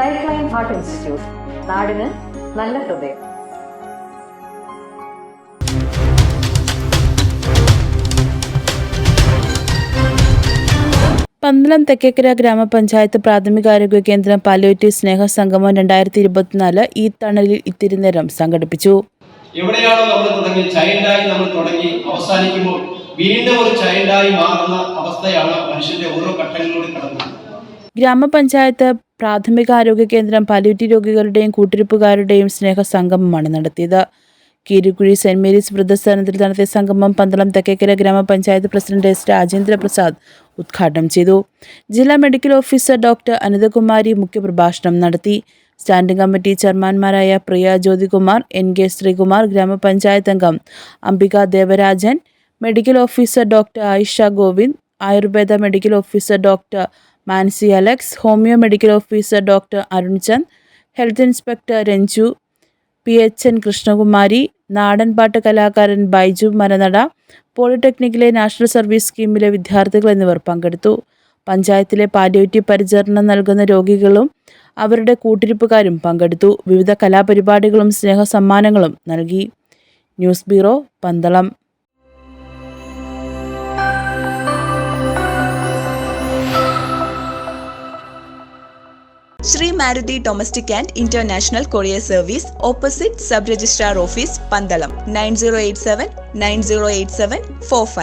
Life line heart institute നാടിന് നല്ല ഹൃദയം. പന്തളം തെക്കേക്കര ഗ്രാമപഞ്ചായത്ത് പ്രാഥമികാരോഗ്യ കേന്ദ്രം പാലോറ്റി സ്നേഹ സംഗമം രണ്ടായിരത്തി ഇരുപത്തിനാല് ഈ തണലിൽ ഇത്തിരി നേരം സംഘടിപ്പിച്ചു. എവിടെയാണോ നമ്മൾ തുടങ്ങി ചൈൽഡായി നമ്മൾ തുടങ്ങി അവസാനിക്കുമ്പോൾ വീണ്ടും ഒരു ചൈൽഡായി മാറുന്ന അവസ്ഥയാണ് മനുഷ്യന്റെ ഓരോ ഘട്ടങ്ങളിലൂടെ കടന്നത് ഗ്രാമപഞ്ചായത്ത് പ്രാഥമികാരോഗ്യ കേന്ദ്രം പാലിയേറ്റീവ് രോഗികളുടെയും കൂട്ടിരിപ്പുകാരുടെയും സ്നേഹ സംഗമമാണ് നടത്തിയത്. കീരുക്കുഴി സെന്റ് മേരീസ് വൃദ്ധസ്ഥാനത്തിൽ നടത്തിയ സംഗമം പന്തളം തെക്കേക്കര ഗ്രാമപഞ്ചായത്ത് പ്രസിഡന്റ് എസ് രാജേന്ദ്ര പ്രസാദ് ഉദ്ഘാടനം ചെയ്തു. ജില്ലാ മെഡിക്കൽ ഓഫീസർ ഡോക്ടർ അനിതകുമാരി മുഖ്യപ്രഭാഷണം നടത്തി. സ്റ്റാൻഡിംഗ് കമ്മിറ്റി ചെയർമാൻമാരായ പ്രിയ ജ്യോതികുമാർ എൻ കെ ശ്രീകുമാർ ഗ്രാമപഞ്ചായത്ത് അംഗം Ambika Devarajan medical officer doctor Ayisha Govind Ayurveda medical officer doctor Mansi Alex homeo medical officer doctor Arun Chand health inspector Renju P H N Krishnakumari നാടൻപാട്ട് കലാകാരൻ ബൈജു മരനട പോളിടെക്നിക്കിലെ national service സ്കീമിലെ വിദ്യാർത്ഥികൾ എന്നിവർ പങ്കെടുത്തു. പഞ്ചായത്തിലെ പാലിയേറ്റീവ് പരിചരണം നൽകുന്ന രോഗികളും അവരുടെ കൂട്ടിരിപ്പുകാരും പങ്കെടുത്തു. വിവിധ കലാപരിപാടികളും സ്നേഹ സമ്മാനങ്ങളും നൽകി. News bureau Pandalam. Sree Maruthi domestic and international courier service opposite sub registrar office Pandalam nine